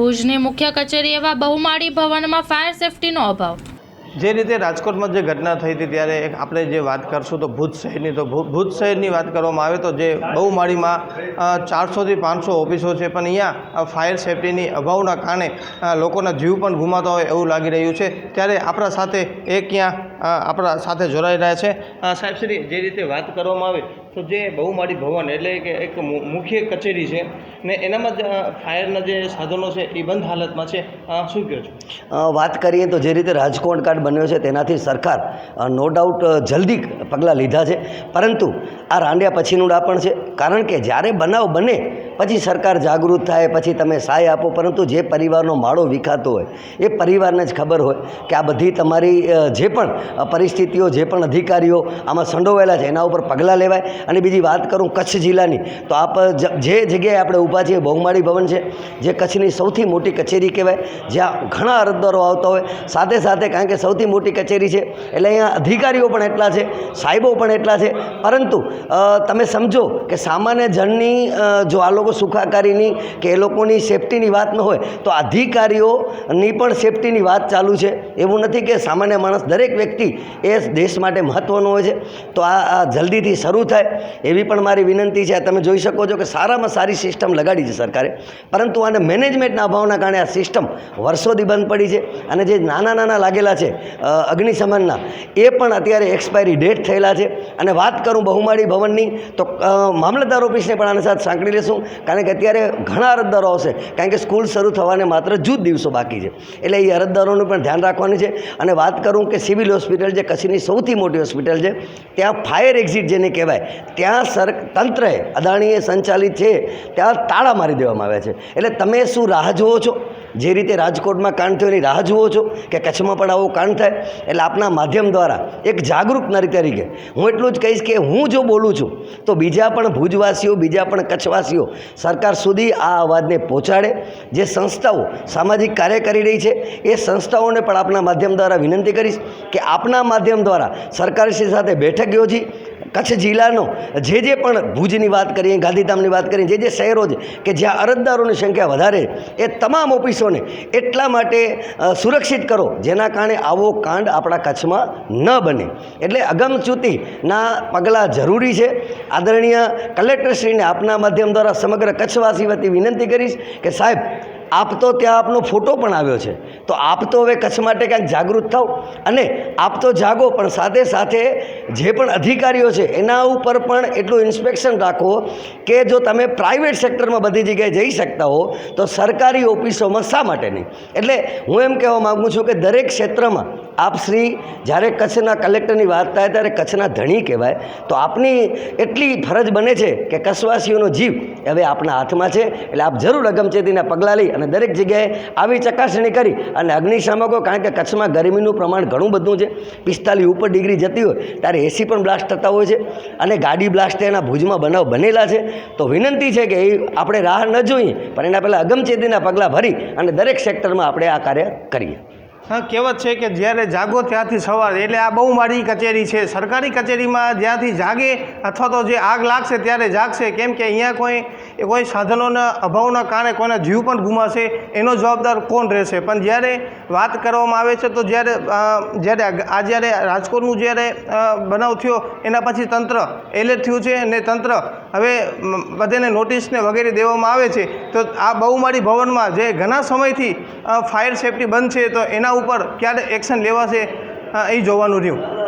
ભુજની મુખ્ય કચેરી એવા બહુમાળી ભવનમાં ફાયર સેફટીનો અભાવ. જે રીતે રાજકોટમાં જે ઘટના થઈ હતી ત્યારે આપણે જે વાત કરશું તો ભુજ શહેરની, તો ભુજ શહેરની વાત કરવામાં આવે તો જે બહુમાળીમાં ચારસોથી પાંચસો ઓફિસો છે, પણ અહીંયા ફાયર સેફટીની અભાવના કારણે લોકોના જીવ પણ ગુમાતા હોય એવું લાગી રહ્યું છે. ત્યારે આપણા સાથે એક ત્યાં આપણા સાથે જોડાઈ રહ્યા છે. સાહેબ, શ્રી, જે રીતે વાત કરવામાં આવે, તો જે બહુમાળી ભવન એટલે કે એક મુખ્ય કચેરી છે, ને એનામાં જ ફાયરના જે સાધનો છે, એ બંધ હાલતમાં છે. શું કહો છો? વાત કરીએ તો જે રીતે રાજકોટ કાર્ડ બન્યો છે, તેનાથી સરકાર નો ડાઉટ જલ્દી પગલાં લીધા છે. પરંતુ આ રાંડ્યા પછીનું ડાપણ છે. કારણ કે જ્યારે બનાવ બને પછી સરકાર જાગૃત થાય, પછી તમે સહાય આપો. પરંતુ જે પરિવારનો માળો વિખાતો હોય, એ પરિવારને જ ખબર હોય કે આ બધી તમારી જે પણ પરિસ્થિતિઓ, જે પણ અધિકારીઓ આમાં સંડોવાયેલા છે, એના ઉપર પગલાં લેવાય. અને બીજી વાત કરું કચ્છ જિલ્લાની, તો આપ જ- જગ્યાએ આપણે ઊભા છીએ, બહુમાળી ભવન છે, જે કચ્છની સૌથી મોટી કચેરી કહેવાય, જ્યાં ઘણા અરજદારો આવતા હોય. સાથે સાથે કારણ કે સૌથી મોટી કચેરી છે, એટલે અહીંયા અધિકારીઓ પણ એટલા છે, સાહેબો પણ એટલા છે. પરંતુ તમે સમજો કે સામાન્ય જણની જો આ લોકો સુખાકારીની કે એ લોકોની સેફ્ટીની વાત ન હોય, તો અધિકારીઓની પણ સેફ્ટીની વાત ચાલુ છે. એવું નથી કે સામાન્ય માણસ દરેક વ્યક્તિ એ દેશ માટે મહત્ત્વનો હોય છે. તો આ જલ્દીથી શરૂ થાય એવી પણ મારી વિનંતી છે. તમે જોઈ શકો છો કે સારામાં સારી સિસ્ટમ લગાડી છે સરકારે. પરંતુ આને મેનેજમેન્ટના અભાવના કારણે આ સિસ્ટમ વર્ષોથી બંધ પડી છે અને જે નાના નાના લાગેલા છે અગ્નિશમનના, એ પણ અત્યારે એક્સપાયરી ડેટ થયેલા છે. અને વાત કરું બહુમાળી ભવનની, તો મામલતદાર ઓફિસને પણ આને સાથે સાંકળી લેશું. કારણ કે અત્યારે ઘણા અરજદારો આવશે કારણ કે સ્કૂલ શરૂ થવાને માત્ર જૂજ દિવસો બાકી છે. એટલે એ અરજદારોનું પણ ધ્યાન રાખવાનું છે. અને વાત કરું કે સિવિલ હોસ્પિટલ જે કચ્છની સૌથી મોટી હોસ્પિટલ છે, ત્યાં ફાયર એક્ઝિટ જેને કહેવાય, ત્યાં સર તંત્રએ અદાણીએ સંચાલિત છે, ત્યાં તાળા મારી દેવામાં આવ્યા છે. એટલે તમે શું રાહ જુઓ છો? જે રીતે રાજકોટમાં કાંડ થયો એની રાહ જુઓ છો કે કચ્છમાં પણ આવો કાંડ થાય, એટલે આપના માધ્યમ દ્વારા એક જાગૃત નારી તરીકે હું એટલું જ કહીશ કે હું જો બોલું છું, તો બીજા પણ ભુજવાસીઓ, બીજા પણ કચ્છવાસીઓ સરકાર સુધી આ અવાજને પહોંચાડે. જે સંસ્થાઓ સામાજિક કાર્ય કરી રહી છે, એ સંસ્થાઓને પણ આપના માધ્યમ દ્વારા વિનંતી કરીશ કે આપના માધ્યમ દ્વારા સરકારશ્રી સાથે બેઠક યોજી, કચ્છ જિલ્લાનો જે જે પણ ભુજની વાત કરીએ, ગાંધીધામની વાત કરીએ, જે જે શહેરો છે, કે જ્યાં અરજદારોની સંખ્યા વધારે, એ તમામ ઓફિસોને એટલા માટે સુરક્ષિત કરો, જેના કારણે આવો કાંડ આપણા કચ્છમાં ન બને. એટલે અગમચ્યુતિના પગલાં જરૂરી છે. આદરણીય કલેક્ટરશ્રીને આપના માધ્યમ દ્વારા સમગ્ર કચ્છવાસી વતી વિનંતી કરીશ કે સાહેબ આપ તો ત્યાં આપનો ફોટો પણ આવ્યો છે. તો આપ તો હવે કચ્છ માટે ક્યાંક જાગૃત થાવ. અને આપ તો જાગો, પણ સાથે સાથે જે પણ અધિકારીઓ છે, એના ઉપર પણ એટલું ઇન્સ્પેક્શન રાખો કે જો તમે પ્રાઇવેટ સેક્ટરમાં બધી જગ્યાએ જઈ શકતા હો, તો સરકારી ઓફિસોમાં શા માટે નહીં? એટલે હું એમ કહેવા માગું છું કે દરેક ક્ષેત્રમાં આપ શ્રી જ્યારે કચ્છના કલેક્ટરની વાત થાય ત્યારે કચ્છના ધણી કહેવાય. તો આપની એટલી ફરજ બને છે કે કચ્છવાસીઓનો જીવ હવે આપના હાથમાં છે. એટલે આપ જરૂર અગમચેતીના પગલાં લઈ અને દરેક જગ્યાએ આવી ચકાસણી કરી અને અગ્નિશામકો, કારણ કે કચ્છમાં ગરમીનું પ્રમાણ ઘણું બધું છે, પિસ્તાલીસ ઉપર ડિગ્રી જતી હોય, ત્યારે એસી પણ બ્લાસ્ટ થતા હોય છે અને ગાડી બ્લાસ્ટ એના ભુજમાં બનાવ બનેલા છે. તો વિનંતી છે કે એ આપણે રાહ ન જોઈએ, પણ એના પહેલાં અગમચેતીના પગલાં ભરી અને દરેક સેક્ટરમાં આપણે આ કાર્ય કરીએ. હા, કહેવત છે કે જ્યારે જાગો ત્યાંથી સવાર. એટલે આ બહુ મારી કચેરી છે. સરકારી કચેરીમાં જ્યાંથી જાગે અથવા તો જે આગ લાગશે ત્યારે જાગશે. કેમ કે અહીંયા કોઈ કોઈ સાધનોના અભાવના કારણે કોઈના જીવ પણ ગુમાશે. એનો જવાબદાર કોણ રહેશે? પણ જ્યારે વાત કરવામાં આવે છે, તો જ્યારે જ્યારે આ જ્યારે રાજકોટનું જ્યારે બનાવ થયો, એના પછી તંત્ર એલર્ટ થયું છે અને તંત્ર હવે બધાને નોટિસને વગેરે દેવામાં આવે છે. તો આ બહુમાળી ભવનમાં જે ઘણા સમયથી ફાયર સેફટી બંધ છે, તો એના ઉપર ક્યારે એક્શન લેવાશે એ જોવાનું રહ્યું.